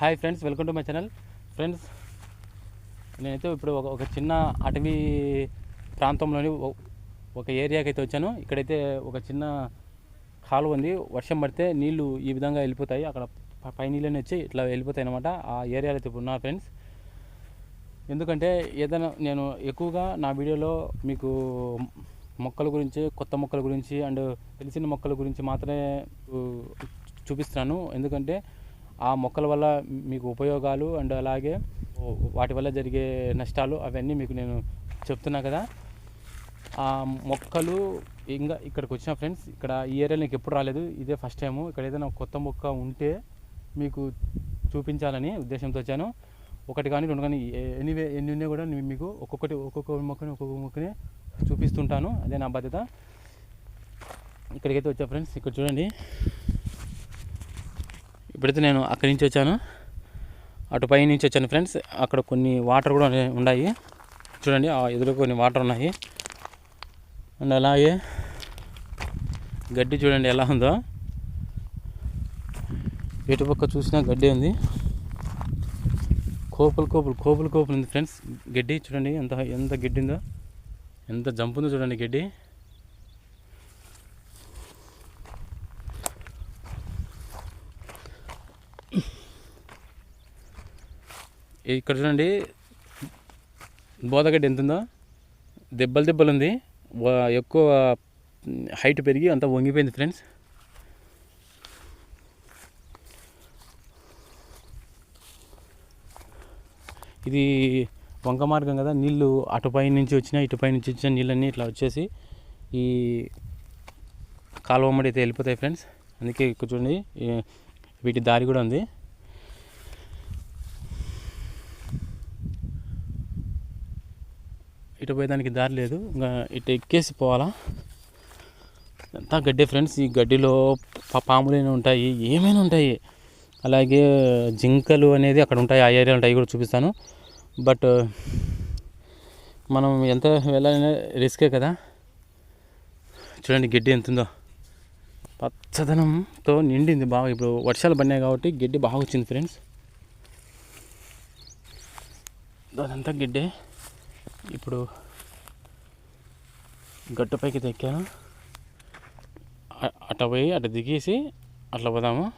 Hi friends welcome to my channel. Friends నేనైతే ఇప్పుడు ఒక ఒక చిన్న అటవీ ప్రాంతంలోని ఒక ఏరియాకి అయితే వచ్చాను. ఇక్కడైతే ఒక చిన్న కాలువ ఉంది. వర్షం పడితే నీళ్ళు ఈ విధంగా వెళ్ళిపోతాయి. అక్కడ పై నీళ్ళని వచ్చి ఇట్లా వెళ్ళిపోతాయి అనమాట ఆ ఏరియాలో అయితే ఉన్నా ఫ్రెండ్స్. ఎందుకంటే ఏదైనా నేను ఎక్కువగా నా వీడియోలో మీకు మొక్కల గురించి కొత్త మొక్కల గురించి అండ్ తెలిసిన మొక్కల గురించి మాత్రమే చూపిస్తున్నాను. ఎందుకంటే ఆ మొక్కల వల్ల మీకు ఉపయోగాలు అండ్ అలాగే వాటి వల్ల జరిగే నష్టాలు అవన్నీ మీకు నేను చెప్తున్నా కదా. ఆ మొక్కలు ఇంకా ఇక్కడికి వచ్చిన ఫ్రెండ్స్ ఇక్కడ ఈ ఏరియాలో నీకు ఎప్పుడు రాలేదు ఇదే ఫస్ట్ టైము. ఇక్కడ ఏదైనా కొత్త మొక్క ఉంటే మీకు చూపించాలని ఉద్దేశంతో వచ్చాను. ఒకటి కానీ రెండు కానీ ఎనివే ఎన్ని ఉన్నాయి కూడా మీకు ఒక్కొక్కటి ఒక్కొక్క మొక్కని ఒక్కొక్క మొక్కని చూపిస్తుంటాను. అదే నా బాధ్యత. ఇక్కడికైతే వచ్చా ఫ్రెండ్స్ ఇక్కడ చూడండి. ఇప్పుడైతే నేను అక్కడి నుంచి వచ్చాను. అటు పై నుంచి వచ్చాను ఫ్రెండ్స్. అక్కడ కొన్ని వాటర్ కూడా ఉన్నాయి చూడండి ఆ ఎదురు కొన్ని వాటర్ ఉన్నాయి. అండ్ అలాగే గడ్డి చూడండి ఎలా ఉందో. ఎటుపక్క చూసినా గడ్డి ఉంది. కోపులు కోపులు కోపులు కోపులు ఉంది ఫ్రెండ్స్. గడ్డి చూడండి ఎంత ఎంత గడ్డి ఉందో. ఎంత జంపు ఉందో చూడండి గడ్డి. ఇక్కడ చూడండి. బోదగడ్డి ఎంత ఉందో దెబ్బలు దెబ్బలు ఉంది. ఎక్కువ హైట్ పెరిగి అంతా వంగిపోయింది ఫ్రెండ్స్. ఇది వంక మార్గం కదా నీళ్ళు అటుపై నుంచి వచ్చిన ఇటుపై నుంచి వచ్చిన నీళ్ళన్నీ ఇట్లా వచ్చేసి ఈ కాలువ మడి అయితే వెళ్ళిపోతాయి ఫ్రెండ్స్. అందుకే ఇక్కడ చూడండి వీటి దారి కూడా ఉంది. ఇటు పోయేదానికి దారి లేదు. ఇంకా ఇటు ఎక్కేసి పోవాలా? అంతా గడ్డే ఫ్రెండ్స్. ఈ గడ్డిలో పా- పాములైనా ఉంటాయి? ఏమైనా ఉంటాయి? అలాగే జింకలు అనేది అక్కడ ఉంటాయి. ఆ ఏరియాలో ఉంటాయి. కూడా చూపిస్తాను. బట్ మనం ఎంత వెళ్ళాలనే రిస్కే కదా. చూడండి గడ్డి ఎంత ఉందో పచ్చదనంతో నిండింది బాగా. ఇప్పుడు వర్షాలు పడినాయి కాబట్టి గడ్డి బాగా వచ్చింది ఫ్రెండ్స్. అదంతా గడ్డే. ఇప్పుడు గట్టుపైకి తెక్కాను. అట అట్ట పోయి అటు దిగేసి అట్లా పోదాము.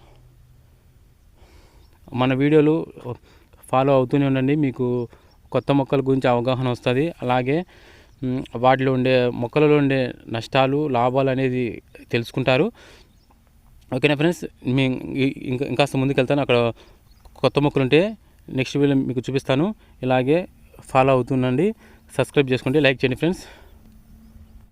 మన వీడియోలు ఫాలో అవుతూనే ఉండండి. మీకు కొత్త మొక్కల గురించి అవగాహన వస్తుంది. అలాగే వాటిలో ఉండే మొక్కలలో ఉండే నష్టాలు లాభాలు అనేది తెలుసుకుంటారు. ఓకేనా ఫ్రెండ్స్? మీ ఇంకా ఇంకాస్త ముందుకు వెళ్తాను అక్కడ కొత్త మొక్కలు ఉంటే నెక్స్ట్ వీడియో మీకు చూపిస్తాను. ఇలాగే ఫాలో అవుతుండండి సబ్స్క్రైబ్ చేసుకోండి లైక్ చేయండి ఫ్రెండ్స్.